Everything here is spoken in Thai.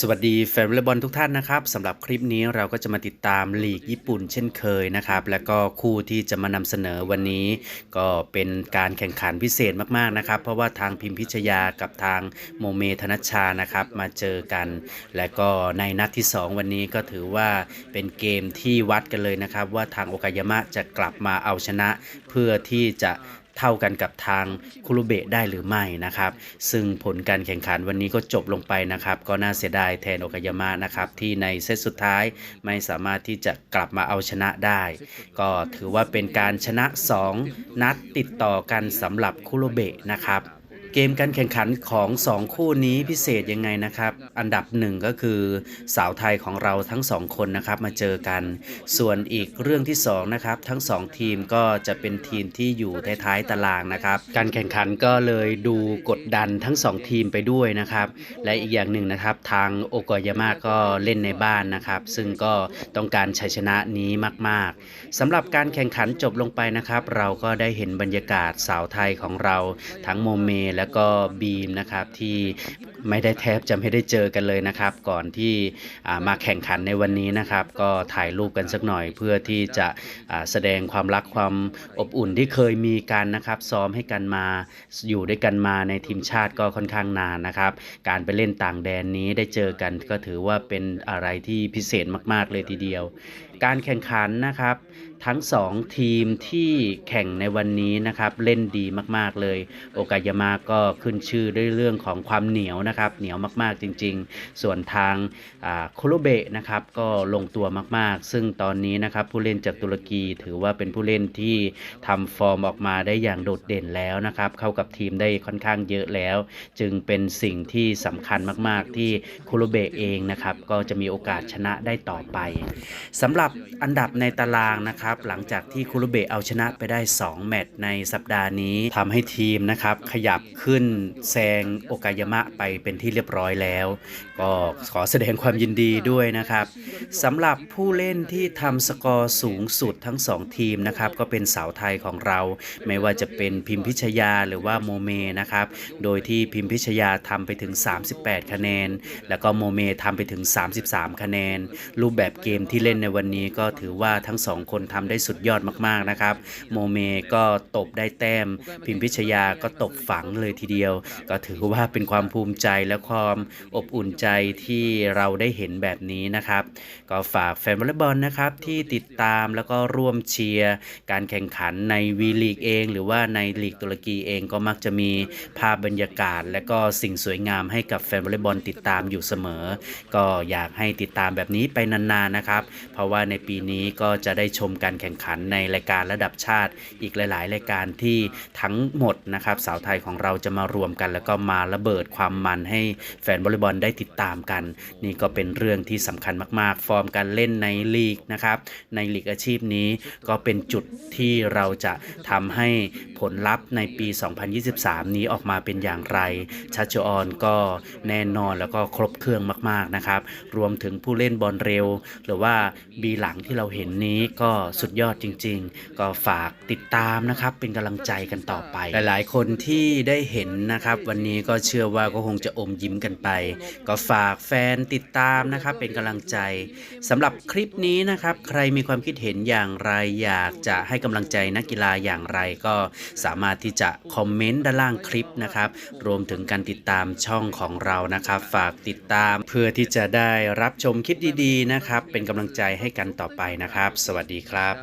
สวัสดีแฟนวอลเลย์บอลทุกท่านนะครับสำหรับคลิปนี้เราก็จะมาติดตามลีกญี่ปุ่นเช่นเคยนะครับแล้วก็คู่ที่จะมานำเสนอวันนี้ ก็เป็นการแข่งขันพิเศษมากๆนะครับ เพราะว่าทางพิมพิชยากับทางโมเมธนชชานะครับมาเจอกัน และก็ในนัดที่ 2 วันนี้ก็ถือว่าเป็นเกมที่วัดกันเลยนะครับ ว่าทางโอกายามะจะกลับมาเอาชนะ เพื่อที่จะ เท่ากันกับทางคุรุเบะได้หรือไม่นะครับ ซึ่งผลการแข่งขันวันนี้ก็จบลงไปนะครับ ก็น่าเสียดายแทนโอกายามะนะครับ ที่ในเซตสุดท้ายไม่สามารถที่จะกลับมาเอาชนะได้ ก็ถือว่าเป็นการชนะ 2 นัดติดต่อกันสำหรับคุโรเบะนะครับ เกมการแข่งขันของ 2 คู่นี้พิเศษยังไงนะครับ อันดับหนึ่งก็คือสาวไทยของเราทั้ง 2 คนนะครับมาเจอกัน ส่วนอีกเรื่องที่2นะครับทั้ง 2 ทีมก็จะเป็นทีมที่อยู่ท้ายๆตารางนะครับ การแข่งขันก็เลยดูกดดันทั้ง 2 ทีมไปด้วยนะครับ และอีกอย่างหนึ่งนะครับทางโอกอยามะก็เล่นในบ้านนะครับ ซึ่งก็ต้องการชัยชนะนี้มากๆสำหรับการแข่งขันจบลงไปนะครับ เราก็ได้เห็นบรรยากาศสาวไทยของเราทั้งโมเมแล้แล้วก็บีมนะครับที่ ไม่ได้แทบจะไม่ได้เจอกันเลยนะครับ ก่อนที่มาแข่งขันในวันนี้นะครับ ก็ถ่ายรูปกันสักหน่อย เพื่อที่จะแสดงความรักความอบอุ่นที่เคยมีกันนะครับ ซ้อมให้กันมาอยู่ด้วยกันมาในทีมชาติก็ค่อนข้างนานนะครับ การไปเล่นต่างแดนนี้ได้เจอกันก็ถือว่าเป็นอะไรที่พิเศษมาก ๆ เลยทีเดียว การแข่งขันนะครับทั้ง 2 ทีมที่แข่งในวันนี้นะครับ เล่นดีมาก ๆ เลย โอกายามะก็ขึ้นชื่อด้วยเรื่องของความเหนียวนะนะครับ เหนียวมากๆจริง ๆ ส่วนทางโคโลเบะนะครับก็ลงตัวมากๆ ซึ่งตอนนี้นะครับผู้เล่นจากตุรกีถือว่าเป็นผู้เล่นที่ทำฟอร์มออกมาได้อย่างโดดเด่นแล้วนะครับ เข้ากับทีมได้ค่อนข้างเยอะแล้ว จึงเป็นสิ่งที่สำคัญมากๆ ที่โคโลเบะเองนะครับก็จะมีโอกาสชนะได้ต่อไปสำหรับอันดับในตารางนะครับ หลังจากที่คุรุเบะเอาชนะไปได้ 2 แมตช์ในสัปดาห์นี้ทำให้ทีมนะครับขยับขึ้นแซงโอกายามะไปเป็นที่เรียบร้อยแล้ว ก็ขอแสดงความยินดีด้วยนะครับสำหรับผู้เล่นที่ทำสกอร์สูงสุดทั้ง 2 ทีมนะครับก็เป็นสาวไทยของเรา ไม่ว่าจะเป็นพิมพิชยาหรือว่าโมเมนะครับโดยที่พิมพิชยาทำไปถึง 38 คะแนน แล้วก็โมเมทำไปถึง 33 คะแนน รูปแบบเกมที่เล่นในวันนี้ก็ถือว่าทั้งสองคนทำได้สุดยอดมากๆนะครับโมเมก็ตบได้แต้ม พิมพิชยาก็ตบฝังเลยทีเดียว ก็ถือว่าเป็นความภูมิใจและความอบอุ่นใจที่เราได้เห็นแบบนี้นะครับ ก็ฝากแฟนวอลเลย์บอลนะครับที่ติดตามแล้วก็ร่วมเชียร์การแข่งขันในวีลีกเอง หรือว่าในลีกตุรกีเองก็มักจะมีภาพบรรยากาศ และก็สิ่งสวยงามให้กับแฟนวอลเลย์บอลติดตามอยู่เสมอ ก็อยากให้ติดตามแบบนี้ไปนานๆนะครับ เพราะว่าในปีนี้ก็จะได้ชมการแข่งขันในรายการระดับชาติ อีกหลาย ๆ รายการที่ทั้งหมดนะครับสาวไทยของเราจะมารวมกัน แล้วก็มาระเบิดความมันให้แฟนวอลเลย์บอลได้ติดตามกัน นี่ก็เป็นเรื่องที่สำคัญมากๆ ฟอร์มการเล่นในลีกนะครับในลีกอาชีพนี้ก็เป็นจุดที่เราจะทำให้ผลลัพธ์ในปี 2023 นี้ออกมาเป็นอย่างไรชัชออนก็แน่นอนแล้วก็ครบเครื่องมากๆนะครับ รวมถึงผู้เล่นบอลเร็ว หรือว่าบีหลังที่เราเห็นนี้ก็สุดยอดจริง ๆ ก็ฝากติดตามนะครับ เป็นกำลังใจกันต่อไป หลายๆ คนที่ได้เห็นนะครับ วันนี้ก็เชื่อว่าก็คงจะอมยิ้มกันไป ก็ฝากแฟนติดตามนะครับเป็นกำลังใจสำหรับคลิปนี้นะครับ ใครมีความคิดเห็นอย่างไรอยากจะให้กำลังใจนักกีฬาอย่างไรก็สามารถที่จะคอมเมนต์ด้านล่างคลิปนะครับ รวมถึงการติดตามช่องของเรานะครับ ฝากติดตามเพื่อที่จะได้รับชมคลิปดีๆนะครับ เป็นกำลังใจให้กันต่อไปนะครับ สวัสดีครับ